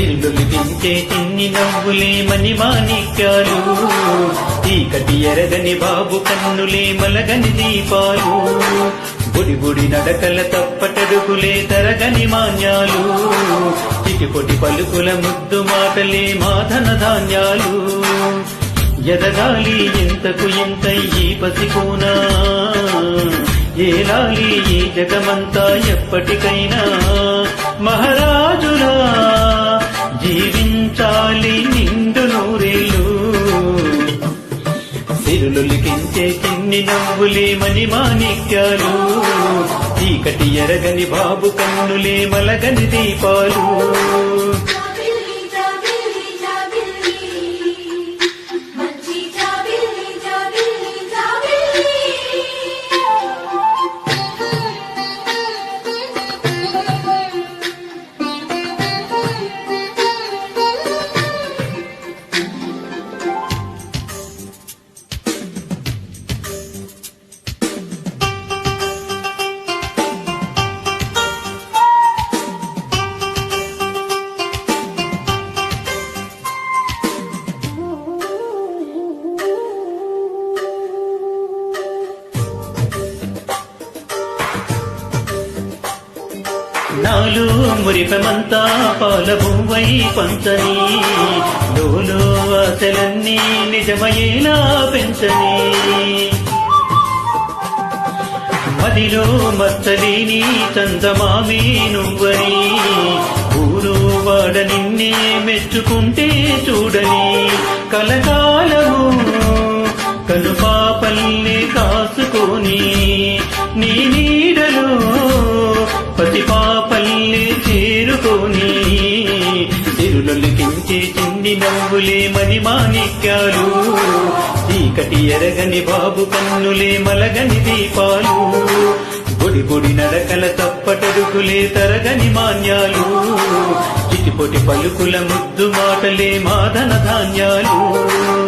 కించే చిన్ని నవ్వులే మని మాణిక్యాలు. చీకటి ఎరగని బాబు కన్నులే మలగని దీపాలు. బుడి బుడి నడకల తప్పటడుగులే తరగని మాన్యాలు. చిటిపొటి పలుకుల ముద్దు మాటలే మాధన ధాన్యాలు. ఎదగాలి ఇంతకు ఇంత ఈ పసికోనా ఏలాలి ఈ జగమంతా ఎప్పటికైనా. మహా చిన్ని మని మాణిక్యాలు. చీకటి ఎరగని బాబు కన్నులే మలగని దీపాలు. నాలో మురిపమంతా పాల బొమ్మై పంచని. లోలో ఆశలన్నీ నిజమయ్యేలా పెంచని. మదిలో మచ్చలేని చందమామే నువ్వని. ఊరు వాడ నిన్నే మెచ్చుకుంటే చూడని. కలకాలము కనుపాపల్ని కాసుకొని. నీ చిన్ని మని మాణిక్యాలు. చీకటి ఎరగని బాబు కన్నులే మలగని దీపాలు. పొడి పొడి నడకల తప్పటడుగులే తరగని మాన్యాలు. చిటిపొటి పలుకుల ముద్దు మాటలే మాదన ధాన్యాలు.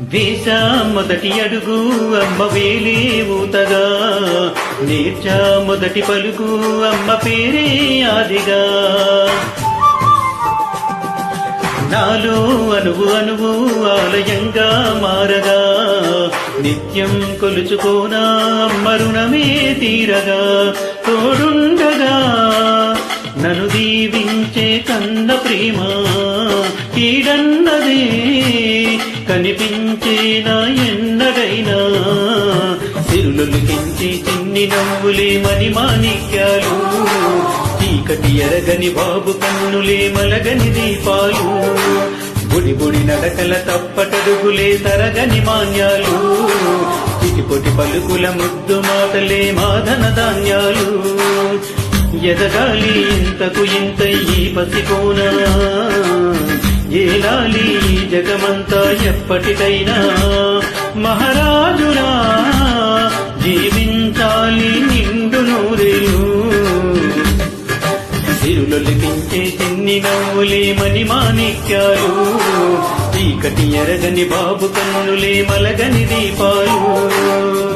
వేశా మొదటి అడుగు అమ్మ వేలే ఊతగా. నేర్చా మొదటి పలుకు అమ్మ పేరే ఆదిగా. నాలో అనువు అనువు ఆలయంగా మారగా. నిత్యం కొలుచుకోనా అమ్మ రుణమే తీరగా. తోడుండగా నన్ను దీవించే కన్న ప్రేమ కీడన్నదే. కనిపించేనా ఎన్నడైనా? సిరులొలికించి చిన్ని నవ్వులే మని మాణిక్యాలు చీకటి ఎరగని బాబు కన్నులే మలగని దీపాలు. బుడి బుడి నడకల తప్పటడుగులే తరగని మాన్యాలు. చిటిపొటి పలుకుల ముద్దు మాటలే మాధన ధాన్యాలు. ఎదగాలి ఇంతకు ఇంత ఈ పసికోనా ఏలాలి జగమంతా ఎప్పటికైనా మహారాజురా జీవించాలి నిండు నూరేళ్ళు. సిరులొలికించే చిన్ని నవ్వులే మని మాణిక్యాలు. చీకటి ఎరగని బాబు కన్నులే మలగని దీపాలు.